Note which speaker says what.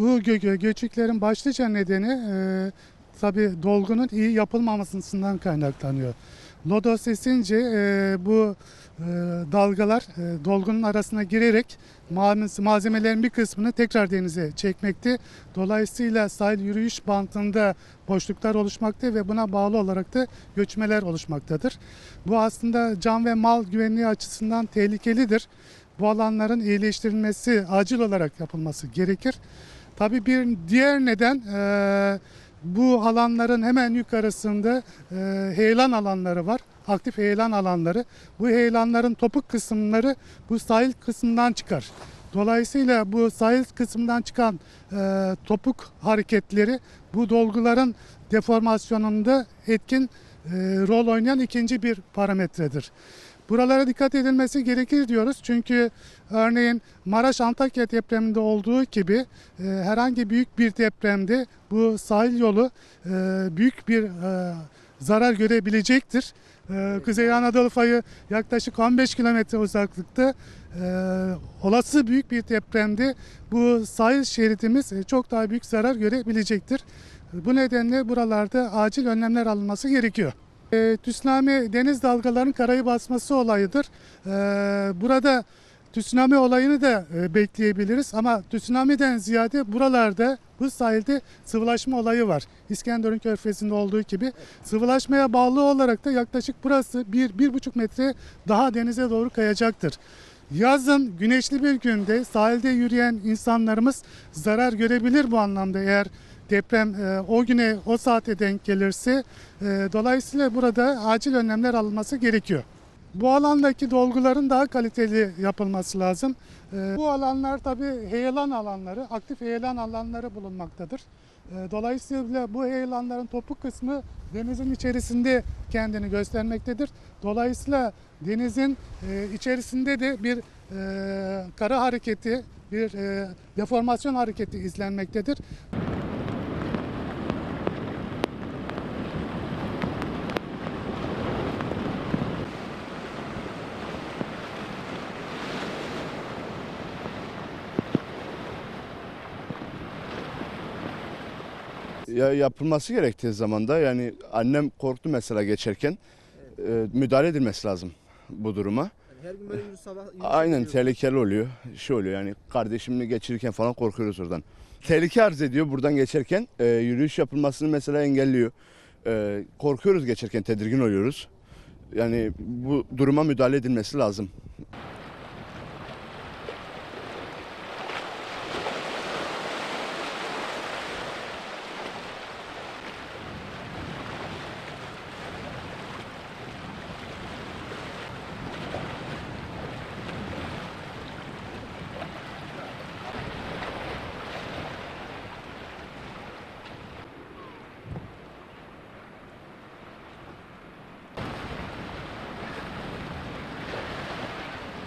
Speaker 1: Bu gö- gö- göçüklerin başlıca nedeni e, tabii dolgunun iyi yapılmamasından kaynaklanıyor. Lodos esince e, bu e, dalgalar e, dolgunun arasına girerek malzeme- malzemelerin bir kısmını tekrar denize çekmekte. Dolayısıyla sahil yürüyüş bantında boşluklar oluşmakta ve buna bağlı olarak da göçmeler oluşmaktadır. Bu aslında can ve mal güvenliği açısından tehlikelidir. Bu alanların iyileştirilmesi acil olarak yapılması gerekir. Tabii bir diğer neden e, bu alanların hemen yukarısında e, heyelan alanları var. Aktif heyelan alanları. Bu heyelanların topuk kısımları bu sahil kısmından çıkar. Dolayısıyla bu sahil kısmından çıkan e, topuk hareketleri bu dolguların deformasyonunda etkin e, rol oynayan ikinci bir parametredir. Buralara dikkat edilmesi gerekir diyoruz. Çünkü örneğin Maraş Antakya depreminde olduğu gibi e, herhangi büyük bir depremde bu sahil yolu e, büyük bir e, zarar görebilecektir. E, Kuzey Anadolu fayı yaklaşık 15 kilometre uzaklıkta. E, olası büyük bir depremde bu sahil şeridimiz e, çok daha büyük zarar görebilecektir. Bu nedenle buralarda acil önlemler alınması gerekiyor. E, tsunami deniz dalgalarının karayı basması olayıdır. E, burada tsunami olayını da e, bekleyebiliriz ama tsunami'den ziyade buralarda bu sahilde sıvılaşma olayı var. İskenderun Körfezi'nde olduğu gibi sıvılaşmaya bağlı olarak da yaklaşık burası 1-1,5 metre daha denize doğru kayacaktır. Yazın güneşli bir günde sahilde yürüyen insanlarımız zarar görebilir bu anlamda eğer deprem e, o güne o saate denk gelirse e, dolayısıyla burada acil önlemler alınması gerekiyor. Bu alandaki dolguların daha kaliteli yapılması lazım. E, bu alanlar tabii heyelan alanları, aktif heyelan alanları bulunmaktadır. Dolayısıyla bu heyelanların topuk kısmı denizin içerisinde kendini göstermektedir. Dolayısıyla denizin içerisinde de bir kara hareketi, bir deformasyon hareketi izlenmektedir.
Speaker 2: Ya yapılması gerektiği zamanda yani annem korktu mesela geçerken e, müdahale edilmesi lazım bu duruma.
Speaker 3: Her gün böyle yürü sabah yürüyüş
Speaker 2: Aynen
Speaker 3: yapıyoruz.
Speaker 2: tehlikeli oluyor. Şey oluyor yani kardeşimle geçirirken falan korkuyoruz oradan. Tehlike arz ediyor buradan geçerken e, yürüyüş yapılmasını mesela engelliyor. E, korkuyoruz geçerken tedirgin oluyoruz. Yani bu duruma müdahale edilmesi lazım.